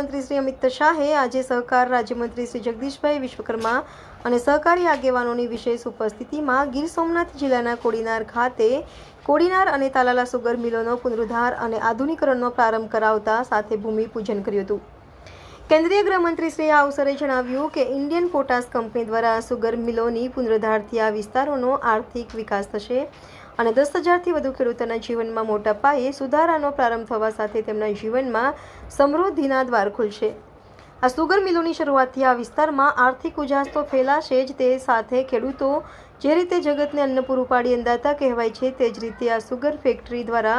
મંત્રી શ્રી અમિત શાહે આજે સહકાર રાજ્યમંત્રી શ્રી જગદીશભાઈ વિશ્વકર્મા અને સહકારી આગેવાનોની વિશેષ ઉપસ્થિતિમાં ગીર સોમનાથ જિલ્લાના કોડીનાર ખાતે કોડીનાર અને તાલાલા સુગર મિલોનો પુનરુદ્ધાર અને આધુનિકરણનો પ્રારંભ કરાવતા સાથે ભૂમિપૂજન કર્યું હતું. કેન્દ્રીય ગૃહમંત્રી શ્રી આ અવસરે જણાવ્યું કે ઇન્ડિયન પોટાસ કંપની દ્વારા સુગર મિલોની પુનરુદ્ધારથી આ વિસ્તારોનો આર્થિક વિકાસ થશે અને દસ હજારથી વધુ ખેડૂતોના જીવનમાં મોટા પાયે સુધારાનો પ્રારંભ થવા સાથે તેમના જીવનમાં સમૃદ્ધિના દ્વાર ખુલશે. આ સુગર મિલોની શરૂઆતથી આ વિસ્તારમાં આર્થિક ઉજાસ તો ફેલાશે જ તે સાથે ખેડૂતો જે રીતે જગતને અન્ન પૂરું પાડી અંદાતા કહેવાય છે તે જ રીતે આ સુગર ફેક્ટરી દ્વારા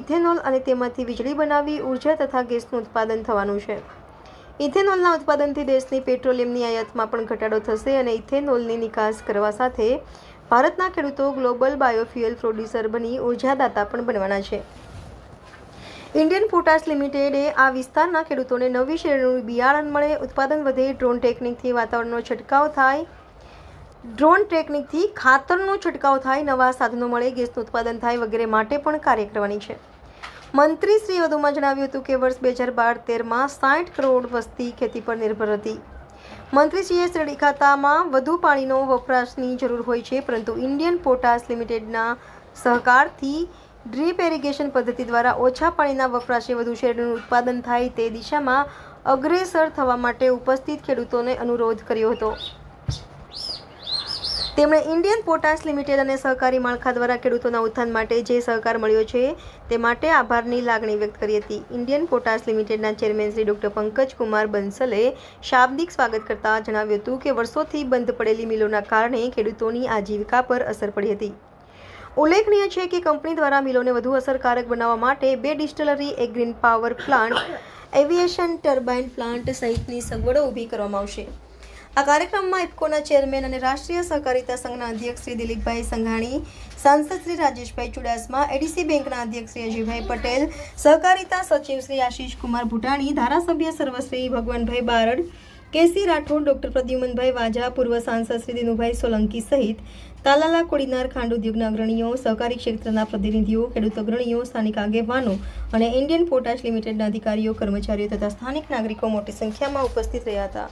ઇથેનોલ અને તેમાંથી વીજળી બનાવી ઊર્જા તથા ગેસનું ઉત્પાદન થવાનું છે. ઇથેનોલના ઉત્પાદનથી દેશની પેટ્રોલિયમની આયાતમાં પણ ઘટાડો થશે અને ઇથેનોલની નિકાસ કરવા સાથે ભારતના ખેડૂતો ગ્લોબલ બાયોફ્યુઅલ પ્રોડ્યુસર બની ઉર્જાદાતા પણ બનવાના છે. ઇન્ડિયન પોટાશ લિમિટેડે આ વિસ્તારના ખેડૂતોને નવી શેરનું બિયારણ મળે, ઉત્પાદન વધે, ડ્રોન ટેકનિકથી વાતાવરણનો છંટકાવ થાય, ડ્રોન ટેકનિકથી ખાતરનો છંટકાવ થાય, નવા સાધનો મળે, ગેસનું ઉત્પાદન થાય વગેરે માટે પણ કાર્ય કરવાની છે. મંત્રી શ્રી વધુમાં જણાવ્યું હતું કે વર્ષ બે હજાર બાર તેરમાં સાઠ કરોડ વસ્તી ખેતી પર નિર્ભર હતી. મંત્રીશ્રીએ શેરડી ખાતામાં વધુ પાણીનો વપરાશની જરૂર હોય છે, પરંતુ ઇન્ડિયન પોટાસ લિમિટેડના સહકારથી ડ્રીપ એરિગેશન પદ્ધતિ દ્વારા ઓછા પાણીના વપરાશે વધુ શેરડીનું ઉત્પાદન થાય તે દિશામાં અગ્રેસર થવા માટે ઉપસ્થિત ખેડૂતોને અનુરોધ કર્યો હતો. તેમણે ઇન્ડિયન પોટાશ લિમિટેડ અને સહકારી માળખા દ્વારા ખેડૂતોના ઉત્થાન માટે જે સહકાર મળ્યો છે, તે માટે આભારની લાગણી વ્યક્ત કરી હતી. ઇન્ડિયન પોટાશ લિમિટેડના ચેરમેન શ્રી ડોક્ટર પંકજ કુમાર બંસલે શાબ્દિક સ્વાગત કરતા જણાવ્યું હતું કે વર્ષોથી બંધ પડેલી મિલોના કારણે ખેડૂતોની આજીવિકા પર અસર પડી હતી. ઉલ્લેખનીય છે કે કંપની દ્વારા મિલોને વધુ અસરકારક બનાવવા માટે બે ડિસ્ટલરી, એક green power plant, aviation turbine plant સહિતની સગવડો ઊભી કરવામાં આવશે. આ કાર્યક્રમમાં ઇફકોના ચેરમેન અને રાષ્ટ્રીય સહકારિતા સંઘના અધ્યક્ષ શ્રી દિલીપભાઈ સંઘાણી, સાંસદ શ્રી રાજેશભાઈ ચુડાસમા એડીસી બેંકના અધ્યક્ષ શ્રી અજયભાઈ પટેલ, સહકારિતા સચિવ શ્રી આશીષ કુમાર ભૂટાણી, ધારાસભ્ય સર્વશ્રી ભગવાનભાઈ બારડ, કેસી રાઠોડ, ડોક્ટર પ્રદ્યુમનભાઈ વાજા, પૂર્વ સાંસદ શ્રી દિનુભાઈ સોલંકી સહિત તાલાલા કોડીનાર ખાંડ ઉદ્યોગના અગ્રણીઓ, સહકારી ક્ષેત્રના પ્રતિનિધિઓ, ખેડૂત અગ્રણીઓ, સ્થાનિક આગેવાનો અને ઇન્ડિયન પોટાશ લિમિટેડના અધિકારીઓ, કર્મચારીઓ તથા સ્થાનિક નાગરિકો મોટી સંખ્યામાં ઉપસ્થિત રહ્યા હતા.